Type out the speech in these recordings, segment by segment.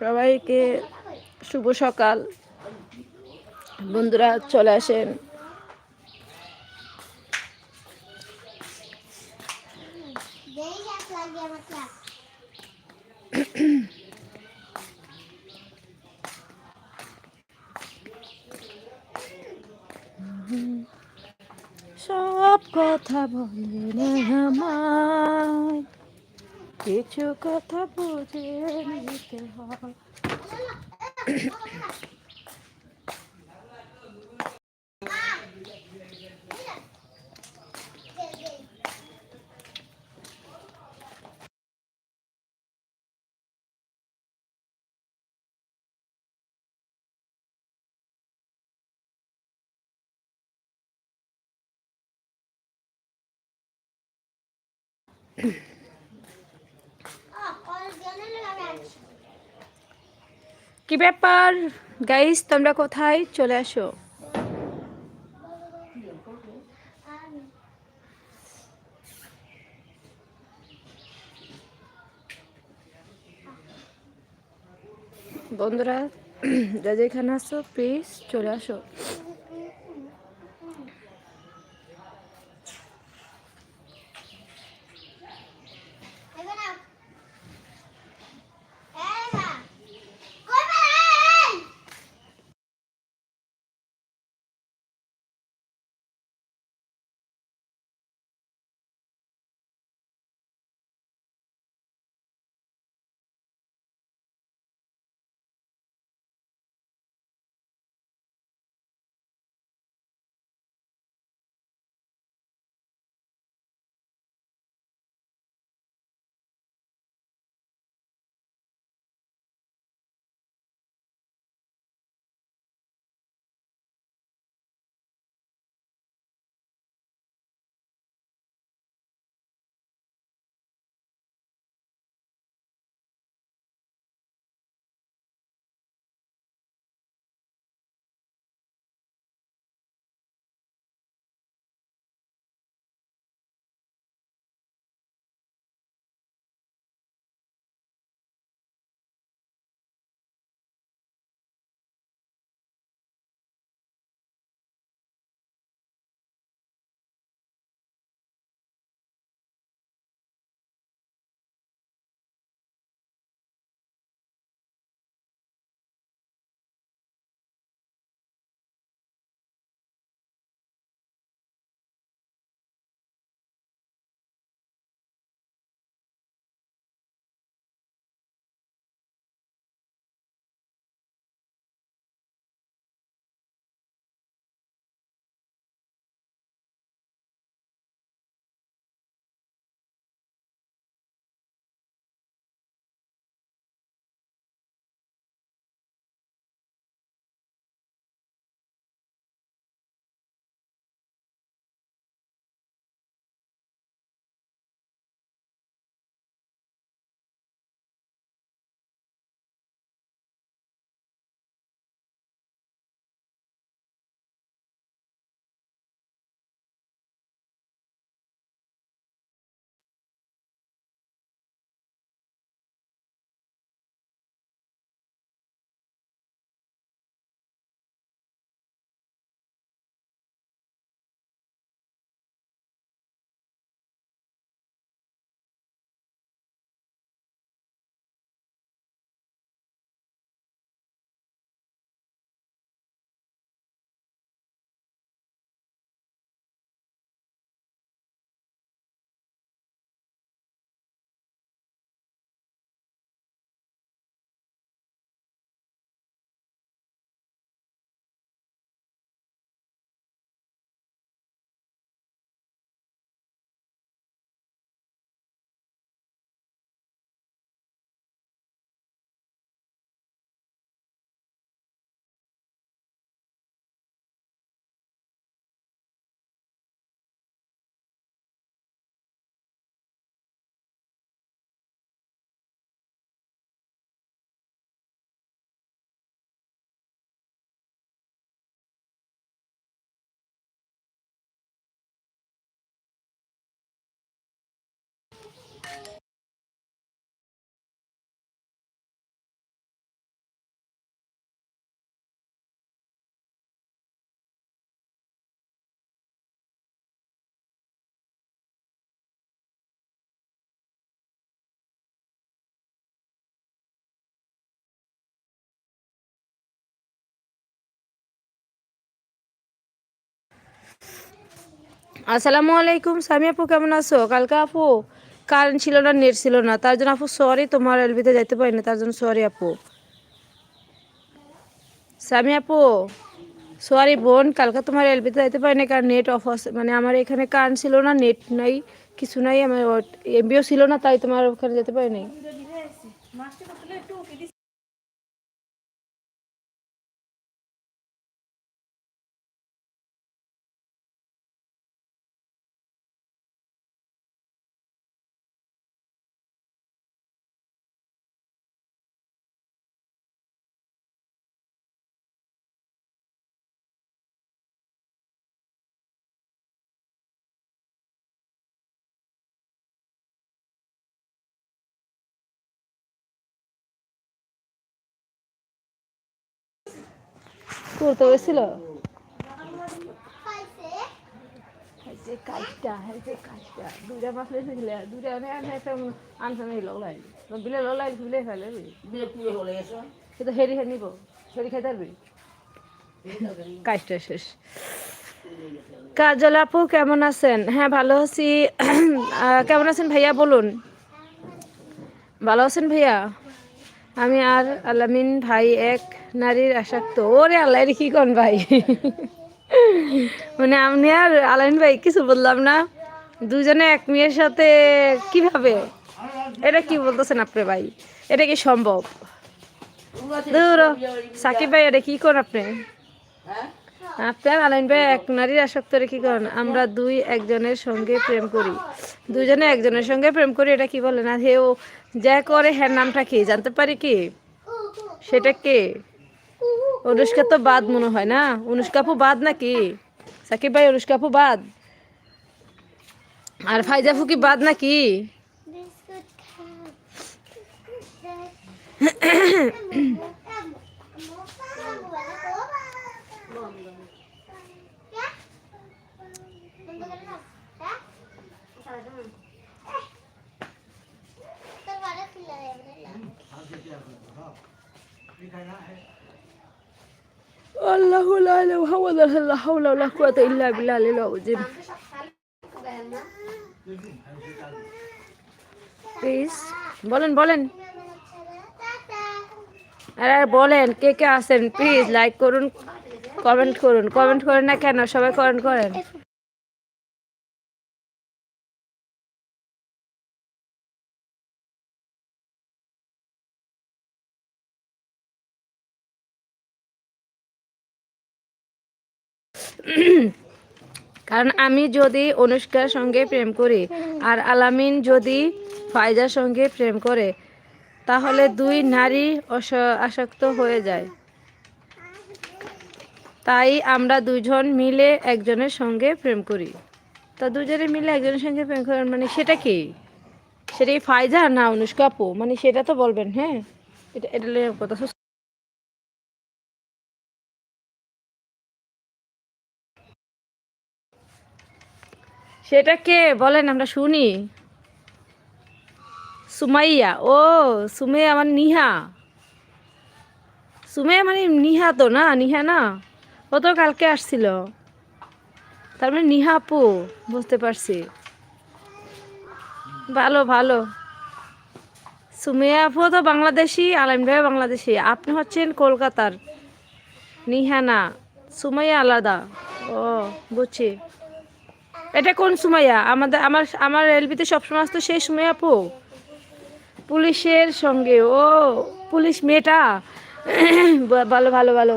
সবাইকে শুভ সকাল। বন্ধুরা চলে আসেন। সব কথা বলে। কিছু কথা বুঝে নিতে হয় কি ব্যাপার? গাইস তোমরা কোথায়? চলে আসো। বন্ধুরা যা যেখানে আসো প্লিজ চলে আসো। আসসালামু আলাইকুম সামি আপু কেমন আছো? কালকে আপু কারেন্ট ছিল না নেট ছিল না। তার জন্য আপু সরি তোমার এলবিতে যাইতে পারি না তার জন্য সরি আপু। সামি আপু সরি বোন, কালকে তোমার এলবিতে যাইতে পারি না কারণ নেট অফ আছে। মানে আমার এখানে কারেন্ট ছিল না নেট নাই, কিছু নাই, আমার এমবিও ছিল না, তাই তোমার ওখানে যেতে পারি নাই করতে যে কাজটা হ্যাঁ যে কাজটা। দুটা মাছ লেগেছিল দুটা অনেক একটা আনসান এই ললাই বিলে ললাই বিলে ফেলে কিন্তু হেরি নিব পারবি কাজটা শেষ। কাজল আপু কেমন আছেন? হ্যাঁ ভালো আছি। কেমন আছেন ভাইয়া বলুন। ভালো আছেন ভাইয়া? আমি আর আলামিন ভাই এক, নারীর আসক্ত। ওরে আল্লাহ কি কোন ভাই? মানে আমি আর আলামিন ভাই কিছু বললাম না। দুজনে এক মেয়ের সাথে কীভাবে? এটা কি বলতেছেন আপনি ভাই? এটা কি সম্ভব? দূর, সাকিব ভাই, এটা কি করেন আপনি? আপনার আলাইন ভাই এক, নারীর আসক্ত রে কি করেন আমরা দুই একজনের সঙ্গে প্রেম করি। দুজনে একজনের সঙ্গে প্রেম করি, এটা কি বলেন আর হেও যা করে, হ্যার নামটা কি? জানতে পারি কি? সেটা কে? অনুষ্কা তো বাদ মনে হয় না? অনুষ্কাপু বাদ নাকি? সাকিব ভাই অনুষ্কাপু বাদ? আর ফাইজাফু কি বাদ নাকি? আল্লাহু লা ইলাহা ইল্লাল্লাহ আযীম প্লিজ বলেন বলেন। আরে, বলেন, কে কে আছেন? প্লিজ লাইক করুন কমেন্ট করুন। কমেন্ট করেন না কেন? সবাই কমেন্ট করেন। কারণ আমি যদি অনুষ্কার সঙ্গে প্রেম করি আর আলামিন যদি ফায়জার সঙ্গে প্রেম করে, তাহলে দুই নারী আসক্ত হয়ে যায়। তাই আমরা দুজন মিলে একজনের সঙ্গে প্রেম করি। তা দুজনে মিলে একজনের সঙ্গে প্রেম করেন মানে সেটা কি? সেটা কি ফায়জা না অনুষ্কা আপু মানে সেটা তো বলবেন হ্যাঁ? এটা এটা কথা সেটা কে? বলেন, আমরা শুনি। সুমাইয়া। ও, সুমাইয়া আমার নিহা। সুমাইয়া মানে নিহা তো না? নিহা না? ও তো কালকে আসছিল। তার মানে নিহা আপু, বুঝতে পারছি। ভালো ভালো। সুমিয়া আপু তো বাংলাদেশি আলাইম ভাই বাংলাদেশি। আপনি হচ্ছেন কলকাতার। নিহা না, সুমাইয়া আলাদা। ও, বুঝছি। এটা কোন সুমাইয়া? আমাদের আমার আমার এলবিতে সবসময় আসতো সেই সুমাইয়া আপু। পুলিশের সঙ্গে। ও, পুলিশ মেয়েটা। ভালো ভালো ভালো।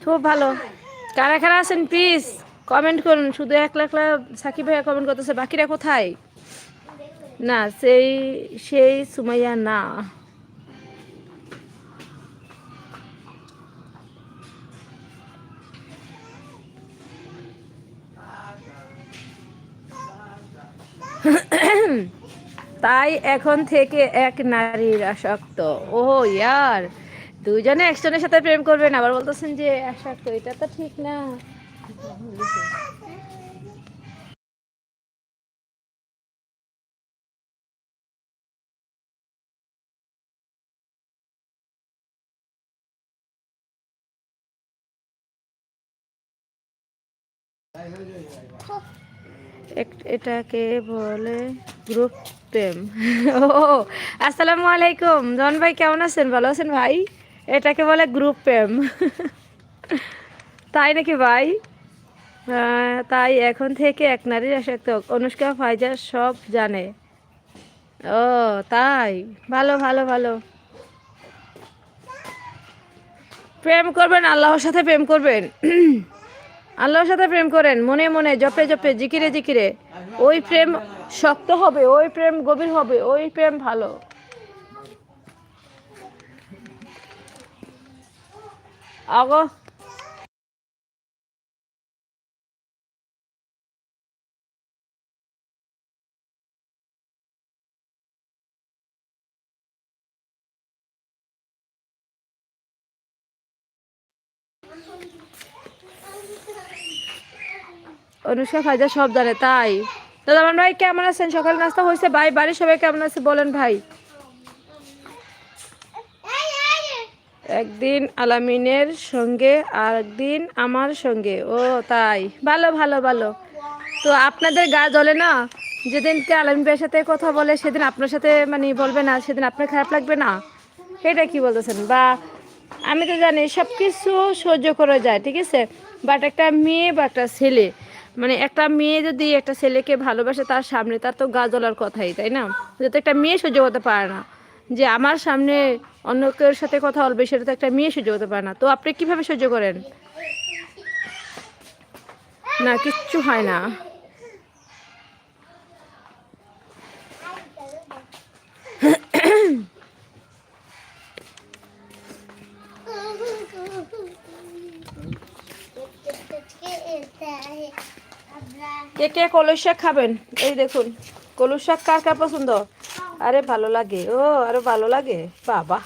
খুব ভালো। কারা কারা আছেন প্লিজ কমেন্ট করুন। শুধু একলা একলা সাকিব ভাইয়া কমেন্ট করতেছে। বাকিরা কোথায়? না, সেই সেই সুমাইয়া না। তাই এখন থেকে এক নারীর আসক্ত। ও ইয়ার। দুজনে একজনের সাথে প্রেম করবেন আবার বলতেছেন যে আসক্ত, এটা তো ঠিক না। এটাকে বলে গ্রুপ প্রেম। ও, আসসালামু আলাইকুম। জন ভাই, কেমন আছেন? ভালো আছেন ভাই? এটাকে বলে গ্রুপ প্রেম। তাই নাকি ভাই? তাই এখন থেকে এক নারীর আসক্ত অনুষ্কা, ফাইজা সব জানে। ও, তাই? ভালো ভালো ভালো। প্রেম করবেন, আল্লাহর সাথে প্রেম করবেন। আল্লাহর সাথে প্রেম করেন, মনে মনে, জপে জপে, জিকিরে জিকিরে। ওই প্রেম শক্ত হবে ওই প্রেম গভীর হবে ওই প্রেম ভালো। অনুষ্কা ফাইজা সব জানে তাই। তো দামান ভাই, কেমন আছেন? সকাল নাস্তা হয়েছে? ভাই, বাড়ির সবাই কেমন আছে বলেন ভাই। একদিন আলামিনের সঙ্গে আর একদিন আমার সঙ্গে। ও, তাই। ভালো ভালো ভালো। তো আপনাদের গা জ্বলে না? যেদিনকে আলামিন ভাইয়ের সাথে কথা বলে, সেদিন আপনার সাথে মানে বলবে না, সেদিন আপনার খারাপ লাগবে না? এটা কি বলতেছেন? বা আমি তো জানি সব কিছু সহ্য করা যায়, ঠিক আছে? বাট একটা মেয়ে বা একটা ছেলে মানে একটা মেয়ে যদি একটা ছেলেকে ভালোবাসে তার সামনে, তার তো গা কথাই, তাই না? যাতে একটা মেয়ে সহ্য করতে পারে না। যে আমার সামনে অন্য কেউ সাথে কথা বলবে, সেটা তো একটা মেয়ে সহ্য করতে পারে না। তো আপনি কীভাবে সহ্য করেন? না, কিচ্ছু হয় না। কে কে কলস শাক খাবেন? এই দেখুন, কলস শাক কার কার পছন্দ? আরে ভালো লাগে, ও, আরও ভালো লাগে। বাবা,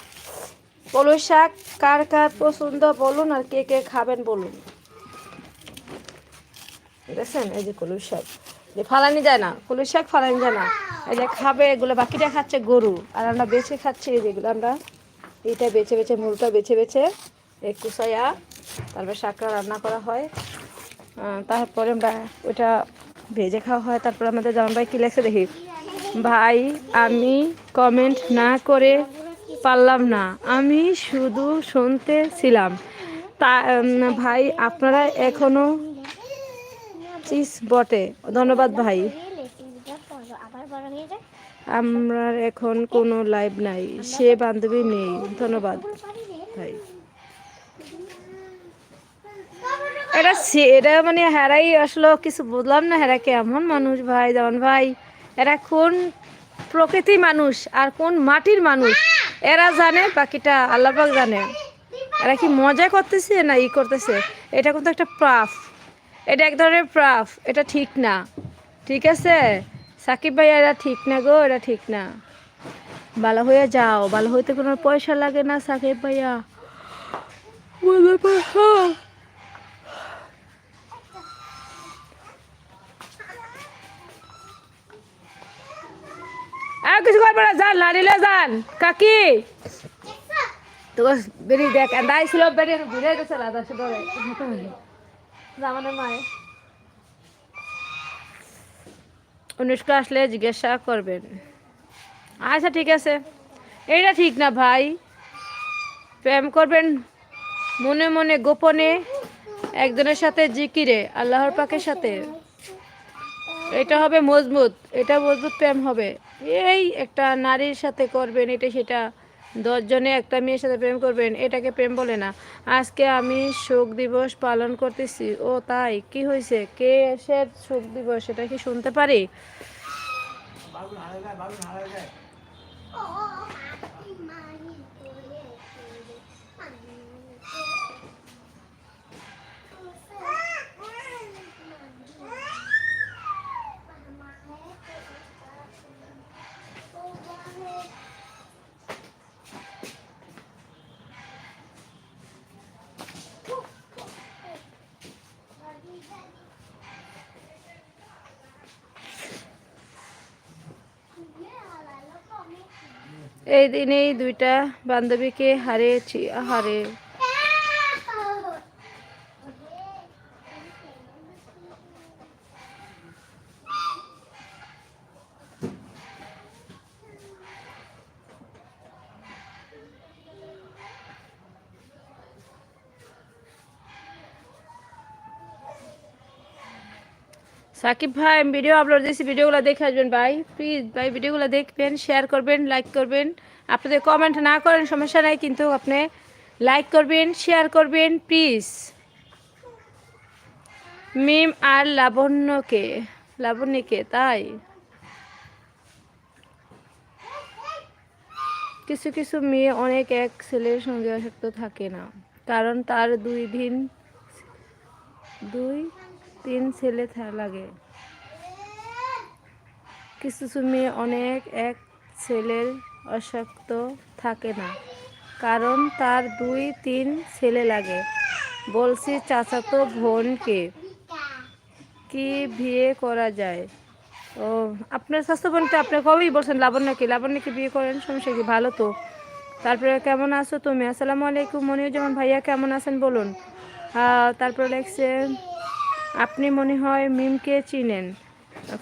কলস শাক কার কার পছন্দ বলুন আর কে কে খাবেন বলুন। দেখছেন? এই যে কলস শাক। যে ফালানি যায় না, কলস শাক ফালানি যায় না। এই যে খাবে, এগুলো বাকিটা খাচ্ছে গরু। আর আমরা বেছে খাচ্ছি এই যেগুলো, আমরা এইটা বেছে বেছে, মুলটা বেছে বেছে এই কুসাইয়া তারপরে শাকটা রান্না করা হয়। তারপরে আমরা ওটা ভেজে খাওয়া হয়, তারপর আমাদের জামান ভাই কী লেখছে দেখি? ভাই, আমি কমেন্ট না করে পারলাম না, আমি শুধু শুনতেছিলাম তা ভাই, আপনারা এখনও চিস বটে। ধন্যবাদ, ভাই। আমরা এখন কোনো লাইভ নাই, সে বান্ধবী নেই। ধন্যবাদ, ভাই। এটা এটা মানে হেরাই আসলো কিছু বুঝলাম না, হেরা কেমন মানুষ ভাই যেমন ভাই? এরা কোন প্রকৃতি মানুষ আর কোন মাটির মানুষ? এরা জানে, বাকিটা আল্লাপাক জানে। এরা কি মজা করতেছে না ই করতেছে? এটা কিন্তু একটা প্রাফ এটা এক ধরনের প্রাফ এটা ঠিক না। ঠিক আছে? সাকিব ভাই এটা ঠিক না গো এটা ঠিক না। ভালো হয়ে যাও। ভালো হইতে কোনো পয়সা লাগে না সাকিব ভাইয়া। বলে আর কিছু করবে না যান লাড়িলে যান কাকি? তো বেরি দেখ ছিল, বেরি ঘুরে গেছে জামানের মায়ে অনুষ্কা আসলে জিজ্ঞাসা করবেন। আচ্ছা ঠিক আছে। এইটা ঠিক না ভাই। প্রেম করবেন মনে মনে, গোপনে, একজনের সাথে জিকিরে, আল্লাহর পাকের সাথে। এটা হবে মজবুত, এটা মজবুত প্রেম হবে। এই একটা নারীর সাথে করবেন এটা সেটা দশজনে একটা মেয়ের সাথে প্রেম করবেন এটাকে প্রেম বলে না। আজকে আমি শোক দিবস পালন করতেছি। ও তাই কি হয়েছে? কে এসে শোক দিবস এটা কি শুনতে পারি? এই দিনেই দুইটা বান্ধবীকে হারিয়েছি হারে সাকিব ভাই, আমি ভিডিও আপলোড দিয়েছি ভিডিওগুলো দেখে আসবেন ভাই। প্লিজ ভাই ভিডিওগুলো দেখবেন শেয়ার করবেন লাইক করবেন। আপনাদের কমেন্ট না করেন সমস্যা নাই, কিন্তু আপনি লাইক করবেন শেয়ার করবেন প্লিজ মিম আর লাবণ্যকে লাবণ্যকে, তাই? কিছু কিছু মেয়ে অনেক এক ছেলের সঙ্গে আসক্ত থাকে না, কারণ তার দুই দিন, দুই তিন ছেলে লাগে। কিছু কিছু মেয়ে অনেক এক ছেলের আসক্ত থাকে না, কারণ তার দুই, তিন ছেলে লাগে। বলছি, চাচাতো বোনকে কি বিয়ে করা যায়? ও, আপনার স্বাস্থ্য বোনকে আপনি কবেই বলছেন লাবণ্যকে লাবণ্যকে বিয়ে করেন? সমস্যা কি? ভালো তো। তারপরে, কেমন আছো তুমি? আসসালামু আলাইকুম, মনিরুজ্জামান ভাইয়া কেমন আছেন বলুন? তারপরে লেখছে আপনি মনে হয় মিমকে চিনেন।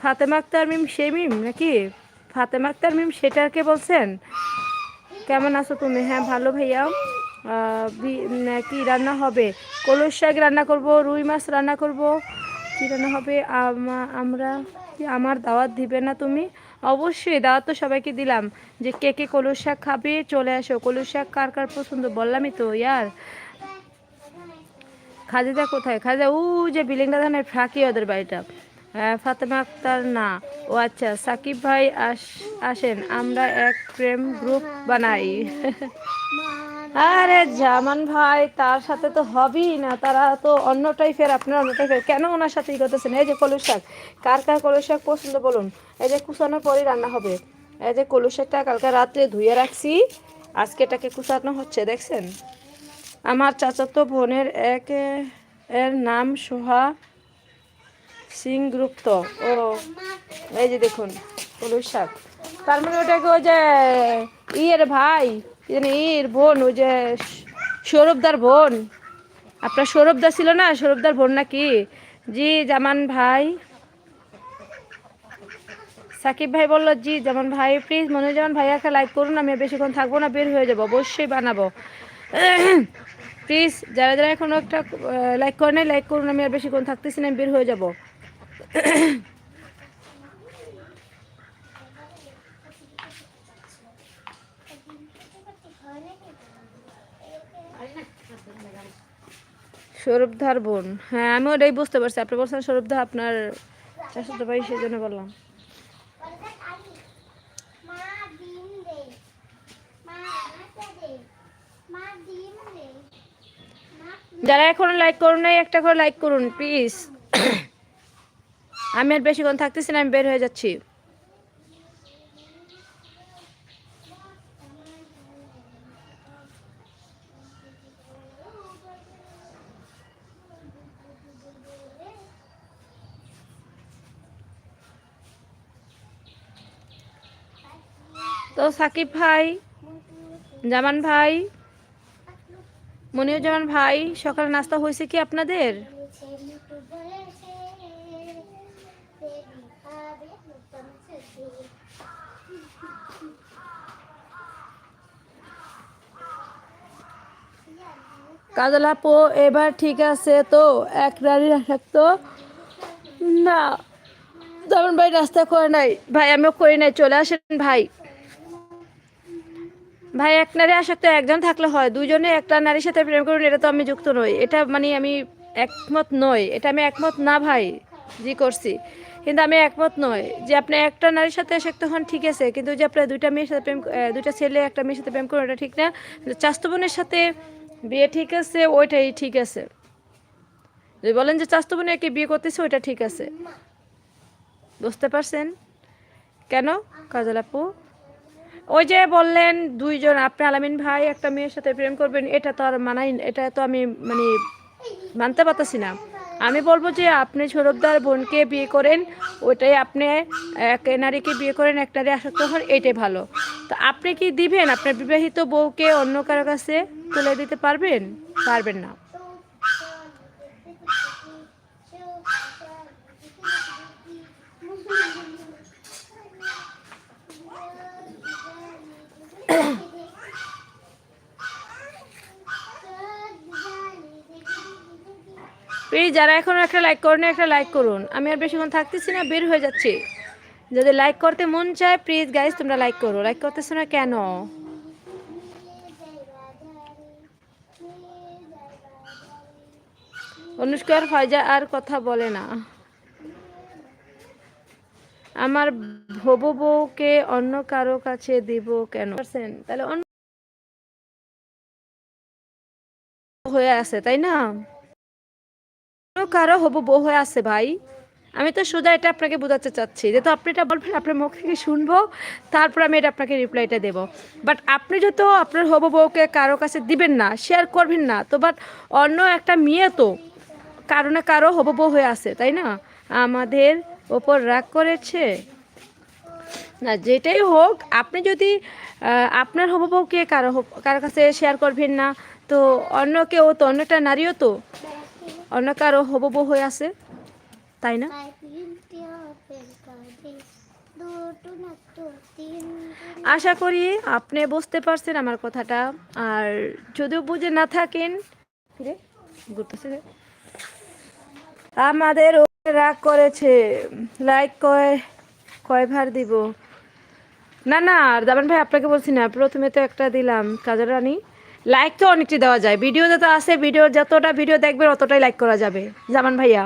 ফাতেমা আক্তার মিম সে মিম নাকি? ফাতেমা আক্তার মিম সেটাকে বলছেন? কেমন আছো তুমি? হ্যাঁ ভালো ভাইয়া। কি রান্না হবে? কলস শাক রান্না করব, রুই মাছ রান্না করব। কি রান্না হবে? আমরা কি আমার দাওয়াত দিবে না তুমি? অবশ্যই, দাওয়াত তো সবাইকে দিলাম। যে কে কে কলস শাক খাবে, চলে আসো। কলস শাক কার কার পছন্দ? বললামই তো, ইয়ার। খাদিজা কোথায়? খাদিজা ও যে বিলিংটা ধানের ফাঁকি ওদের বাড়িটা। ফাতেমা আক্তার, না। ও আচ্ছা সাকিব ভাই আস, আসেন, আমরা এক প্রেম গ্রুপ বানাই। আরে, জামান ভাই, তার সাথে তো হবেই না। তারা তো অন্য টাইপের আপনার অন্য টাইপের কেন ওনার সাথে ই করতেছেন? এই যে কলু শাক, কার কার কলু শাক পছন্দ বলুন? এই যে কুচানোর পরই রান্না হবে। এই যে কলু শাকটা কালকে রাত্রে ধুয়ে রাখছি। আজকে এটাকে কুচানো হচ্ছে, দেখছেন? আমার চাচাতো বোনের এক, এর নাম সোহা সিং গুপ্ত ও, এই যে দেখুন, হলুদ শাক। তার মানে ওটাকে ওই যে ইয়ের ভাই? ইর বোন, ওই যে সৌরভদার বোন। আপনার সৌরভদা ছিল না? সৌরভদার বোন নাকি? জি, জামান ভাই। সাকিব ভাই বলল, জি যেমন ভাই প্লিজ মনে যেমন ভাইয়াকে লাইক করুন, আমি বেশিক্ষণ থাকব না, বের হয়ে যাব, অবশ্যই বানাবো। প্লিজ যারা যারা এখনও একটা লাইক করে নাই লাইক করুন, আমি আর বেশিক্ষণ থাকতেছি না, আমি বের হয়ে যাব। সৌরভধার বোন। হ্যাঁ আমি ওটাই বুঝতে পারছি। আপনি বলছেন সৌরভধা আপনার চাষাতো ভাই, সেই জন্য বললাম। যারা এখনও লাইক করুন নাই, একটা করে লাইক করুন প্লিজ আমি আর বেশিক্ষণ থাকতেছি না, আমি বের হয়ে যাচ্ছি। তো সাকিব ভাই, জামান ভাই মনিরুজ্জামান ভাই, সকালে নাস্তা হয়েছে কি আপনাদের? কাজল আপু, এবার ঠিক আছে তো? এক রানি রাখতো না। যেমন ভাই, নাস্তা করে নাই। ভাই, আমিও করি নাই, চলে আসেন ভাই। ভাই, এক নারী আসক্ত একজন থাকলে হয়, দুজনে একটা নারীর সাথে প্রেম করুন, এটা তো আমি যুক্ত নই। এটা মানে আমি একমত নই, এটা আমি একমত না ভাই, জি করছি। কিন্তু আমি একমত নই যে আপনি একটা নারীর সাথে আসক্ত হন, ঠিক আছে, কিন্তু যে আপনার দুইটা মেয়ের সাথে প্রেম দুইটা ছেলে একটা মেয়ের সাথে প্রেম করুন, এটা ঠিক না। কিন্তু চাস্তো বোনের সাথে বিয়ে ঠিক আছে, ওইটাই ঠিক আছে। যদি বলেন যে চাস্তো বোনে একে বিয়ে করতেছে, ওইটা ঠিক আছে। বুঝতে পারছেন? কেন? কাজল আপু? ওই যে বললেন দুইজন, আপনি আলামিন ভাই, একটা মেয়ের সাথে প্রেম করবেন, এটা তো আর মানাই, এটা তো আমি মানে মানতে পারতেছি না। আমি বলব যে আপনি সৌরভদার বোনকে বিয়ে করেন, ওইটাই আপনি, এক নারীকে বিয়ে করেন এক নারী আসক্ত হন, এইটাই ভালো। তো আপনি কি দিবেন? আপনার বিবাহিত বউকে অন্য কারও কাছে তুলে দিতে পারবেন? পারবেন না। প্লিজ যারা এখনও একটা লাইক করেন, একটা লাইক করুন। আমি আর বেশিক্ষণ থাকতেছি না, বের হয়ে যাচ্ছি। যদি লাইক করতে মন চায় প্লিজ গাইজ তোমরা লাইক করো। লাইক করতেছো না কেন? অনুষ্কার ফয়জা আর কথা বলে না। আমার হবু বউকে অন্য কারও কাছে দিব কেন? তাহলে হয়ে আছে, তাই না? কারও হবু বউ হয়ে আছে ভাই? আমি তো সোজা এটা আপনাকে বোঝাতে চাচ্ছি। যেহেতু আপনি এটা বলবেন, আপনার মুখ থেকে শুনব, তারপর আমি এটা আপনাকে রিপ্লাইটা দেবো। বাট আপনি যত আপনার হবু বউকে কারও কাছে দিবেন না শেয়ার করবেন না, তো বাট অন্য একটা মেয়ে তো কারও না কারও হবু বউ হয়ে আছে, তাই না? আমাদের ওপর রাগ করেছে। না, যেটাই হোক, আপনি যদি আপনার হবু বউকে কারও কারও কাছে শেয়ার করবেন না, তো অন্য কেউ তো অন্য একটা নারীও তো অন্য কারও হবু হয়ে আছে, তাই না? আশা করি আপনি বুঝতে পারছেন আমার কথাটা। আর যদিও বুঝে না থাকেন? আমাদের রাগ করেছে লাইক কয়, কয়বার দিব? না না, আর দামান ভাই, আপনাকে বলছি না, প্রথমে তো একটা দিলাম কাজের রানী। লাইক তো অনেকটি দেওয়া যায়। ভিডিও যত আছে ভিডিও যতটা ভিডিও দেখবেন, অতটাই লাইক করা যাবে। জামান ভাইয়া,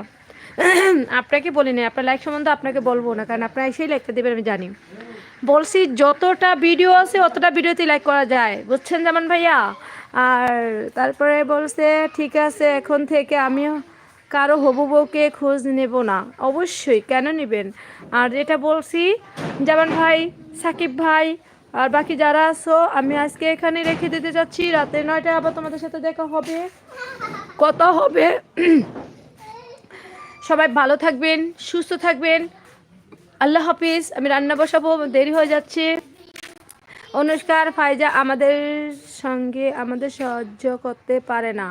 আপনাকে বলি না আপনার লাইক সম্বন্ধে আপনাকে বলব না, কারণ আপনার এসেই লাইকটা দেবেন, আমি জানি। বলছি, যতটা ভিডিও আছে, অতটা ভিডিওতে লাইক করা যায়। বুঝছেন যেমন ভাইয়া? আর তারপরে বলছে, ঠিক আছে, এখন থেকে আমিও কারও হবু বউকে খোঁজ নেব না। অবশ্যই, কেন নেবেন? আর যেটা বলছি যেমন ভাই, সাকিব ভাই আর বাকি যারা আছো, আমি আজকে এখানে রেখে দিতে যাচ্ছি। রাতে নয়টায় আবার তোমাদের সাথে দেখা হবে, কথা হবে। সবাই ভালো থাকবেন, সুস্থ থাকবেন। আল্লাহ হাফিজ, আমি রান্না বসাবো, দেরি হয়ে যাচ্ছে। অনুষ্কার ফাইজা আমাদের সঙ্গে, আমাদের সাহায্য করতে পারে না।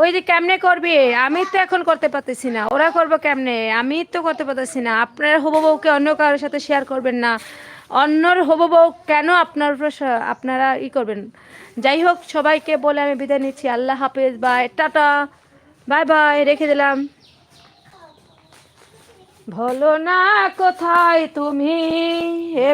ওই যে কেমনে করবে? আমি তো এখন করতে পারতেছি না। ওরা করব কেমনে? আমি তো করতে পারতেছি না। আপনারা হবু বউকে অন্য কারোর সাথে শেয়ার করবেন না। অন্যর হব বউ কেন আপনার আপনারা ই করবেন? যাই হোক, সবাইকে বলে আমি বিদায় নিচ্ছি। আল্লাহ হাফেজ, বাই, টাটা, বাই বাই, রেখে দিলাম। ভলো না কোথায় তুমি?